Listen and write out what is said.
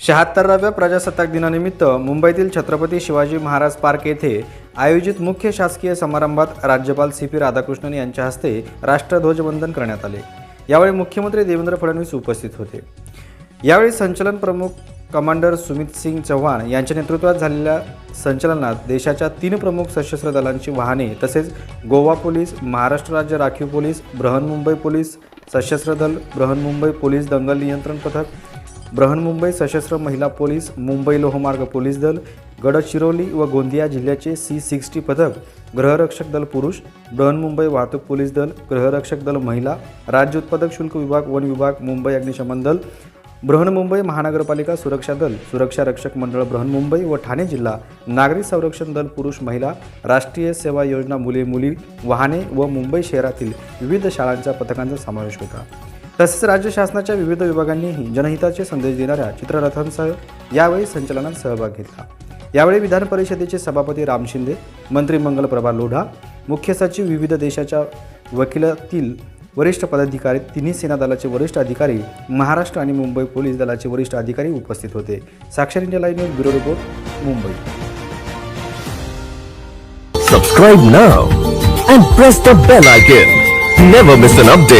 शहात्तराव्या प्रजासत्ताक दिनानिमित्त मुंबईतील छत्रपती शिवाजी महाराज पार्क येथे आयोजित मुख्य शासकीय समारंभात राज्यपाल सी पी राधाकृष्णन यांच्या हस्ते राष्ट्रध्वजवंदन करण्यात आले. यावेळी मुख्यमंत्री देवेंद्र फडणवीस उपस्थित होते. यावेळी संचलन प्रमुख कमांडर सुमित सिंग चव्हाण यांच्या नेतृत्वात झालेल्या संचलनात देशाच्या तीन प्रमुख सशस्त्र दलांची वाहने तसेच गोवा पोलीस महाराष्ट्र राज्य राखीव पोलीस बृहन्मुंबई पोलीस सशस्त्र दल बृहन्मुंबई पोलीस दंगल नियंत्रण पथक बृहन्मुंबई सशस्त्र महिला पोलीस मुंबई लोहमार्ग पोलीस दल गडचिरोली व गोंदिया जिल्ह्याचे सी सिक्स्टी पथक गृहरक्षक दल पुरुष बृहन्मुंबई वाहतूक पोलीस दल गृहरक्षक दल महिला राज्य उत्पादक शुल्क विभाग वन विभाग मुंबई अग्निशमन दल बृहन्मुंबई महानगरपालिका सुरक्षा दल सुरक्षा रक्षक मंडळ बृहन्मुंबई व ठाणे जिल्हा नागरी संरक्षण दल पुरुष महिला राष्ट्रीय सेवा योजना मुले मुली वाहने व मुंबई शहरातील विविध शाळांच्या पथकांचा समावेश होता. तसेच राज्य शासनाच्या विविध विभागांनीही जनहिताचे संदेश देणाऱ्या चित्ररथांसह यावेळी संचलनात सहभाग घेतला. यावेळी विधान परिषदेचे सभापती राम शिंदे मंत्री मंगलप्रभा लोढा मुख्य सचिव विविध देशाच्या वकिलातील वरिष्ठ पदाधिकारी तिन्ही सेना दलाचे वरिष्ठ अधिकारी महाराष्ट्र आणि मुंबई पोलीस दलाचे वरिष्ठ अधिकारी उपस्थित होते. Sakshar India live news bureau report Mumbai. Subscribe now and press the bell icon never miss an update